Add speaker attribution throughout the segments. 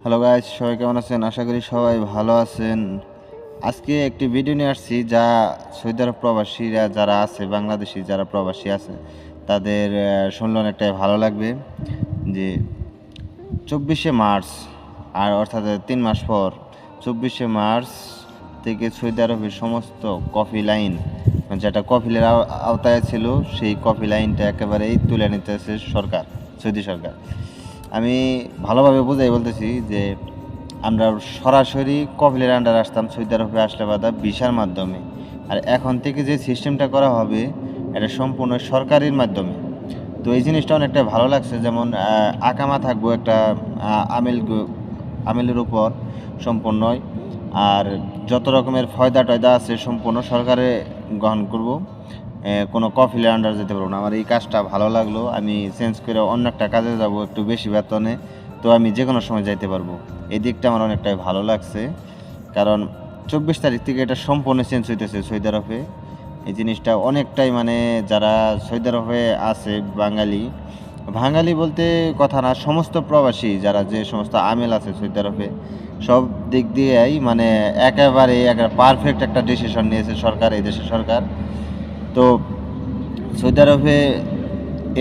Speaker 1: Hello guys সবাই কেমন আছেন? আশা করি সবাই ভালো আছেন। আজকে একটি ভিডিও নিয়ে আসছি যা সৌদি আরব প্রবাসীরা যারা আছে, বাংলাদেশি যারা প্রবাসী আছে, তাদের শুনলে অনেকটাই ভালো লাগবে যে চব্বিশে মার্চ, আর অর্থাৎ তিন মাস পর, চব্বিশে মার্চ থেকে সৌদি আরবের সমস্ত কফি লাইন যেটা কফিলের আও- আওতায় ছিল, সেই কফি লাইনটা একেবারেই তুলে নিতেছে সরকার, সৌদি সরকার। আমি ভালোভাবে বোঝাই বলতেছি যে আমরা সরাসরি কফিলের আন্ডার আসতাম সৌদি আরবে আসলে বাদা ভিসার মাধ্যমে। আর এখন থেকে যে সিস্টেমটা করা হবে, এটা সম্পূর্ণ সরকারের মাধ্যমে। তো এই জিনিসটা অনেকটা ভালো লাগছে, যেমন আকামা থাকব একটা আমিল আমিলের উপর সম্পূর্ণই আর যত রকমের ফয়দা টয়দা আছে, সম্পূর্ণ সরকারে গ্রহণ করব। কোনো কফিলের আন্ডার যেতে পারব না। আমার এই কাজটা ভালো লাগল। আমি চেঞ্জ করে অন্য একটা কাজে যাব একটু বেশি বেতনে। তো আমি যে কোনো সময় যাইতে পারব। এই দিকটা আমার অনেকটাই ভালো লাগছে। কারণ চব্বিশ তারিখ থেকে এটা সম্পূর্ণ চেঞ্জ হইতেছে সৌদি এই জিনিসটা অনেকটাই মানে যারা সৌদি আছে, বাঙালি বাঙালি বলতে কথা না, সমস্ত প্রবাসী যারা যে সমস্ত আমেল আছে সৌদি সব দিক দিয়েই মানে একেবারে একেবারে পারফেক্ট একটা ডিসিশন নিয়েছে সরকার, এই দেশের সরকার। তো সৌদি আরবে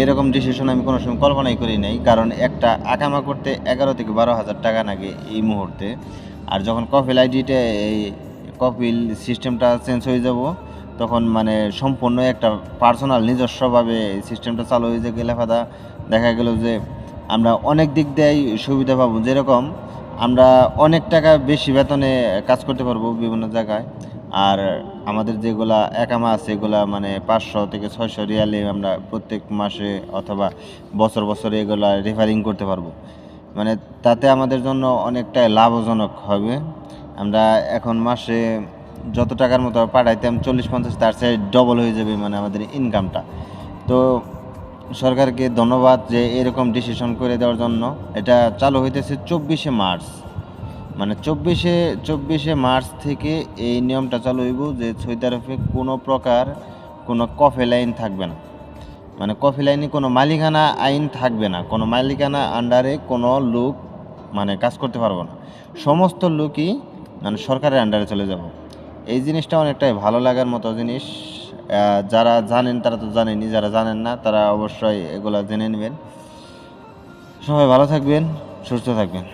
Speaker 1: এরকম ডিসিশন আমি কোনো সময় কল্পনাই করি নাই, কারণ একটা আকামা করতে এগারো থেকে বারো হাজার টাকা লাগে এই মুহূর্তে। আর যখন কপিল আইডিটা এই কপিল সিস্টেমটা চেঞ্জ হয়ে যাব, তখন মানে সম্পূর্ণ একটা পার্সোনাল নিজস্বভাবে সিস্টেমটা চালু হয়ে যায় গেলে ফাদা। দেখা গেল যে আমরা অনেক দিক দিয়েই সুবিধা পাবো। যেরকম আমরা অনেক টাকা বেশি বেতনে কাজ করতে পারব বিভিন্ন জায়গায়। আর আমাদের যেগুলা একামা আছে, এগুলা মানে পাঁচশো থেকে ছয়শো রিয়ালে আমরা প্রত্যেক মাসে অথবা বছর বছরে এগুলা রেফারিং করতে পারব। মানে তাতে আমাদের জন্য অনেকটাই লাভজনক হবে। আমরা এখন মাসে যত টাকার মতো পাঠাইতাম, চল্লিশ পঞ্চাশ, তার চেয়ে ডবল হয়ে যাবে মানে আমাদের ইনকামটা তো সরকারকে ধন্যবাদ যে এরকম ডিসিশন করে দেওয়ার জন্য। এটা চালু হইতেছে চব্বিশে মার্চ। মানে চব্বিশে চব্বিশে মার্চ থেকে এই নিয়মটা চালু হইব যে সৌদি আরবে কোনো প্রকার কোনো কফি লাইন থাকবে না। মানে কফি লাইনে কোনো মালিকানা আইন থাকবে না। কোনো মালিকানা আন্ডারে কোনো লোক মানে কাজ করতে পারব না। সমস্ত লোকই মানে সরকারের আন্ডারে চলে যাব। এই জিনিসটা অনেকটাই ভালো লাগার মতো জিনিস। যারা জানেন তারা তো জানেনই, যারা জানেন না তারা অবশ্যই এগুলা জেনে নেবেন। সবাই ভালো থাকবেন, সুস্থ থাকবেন।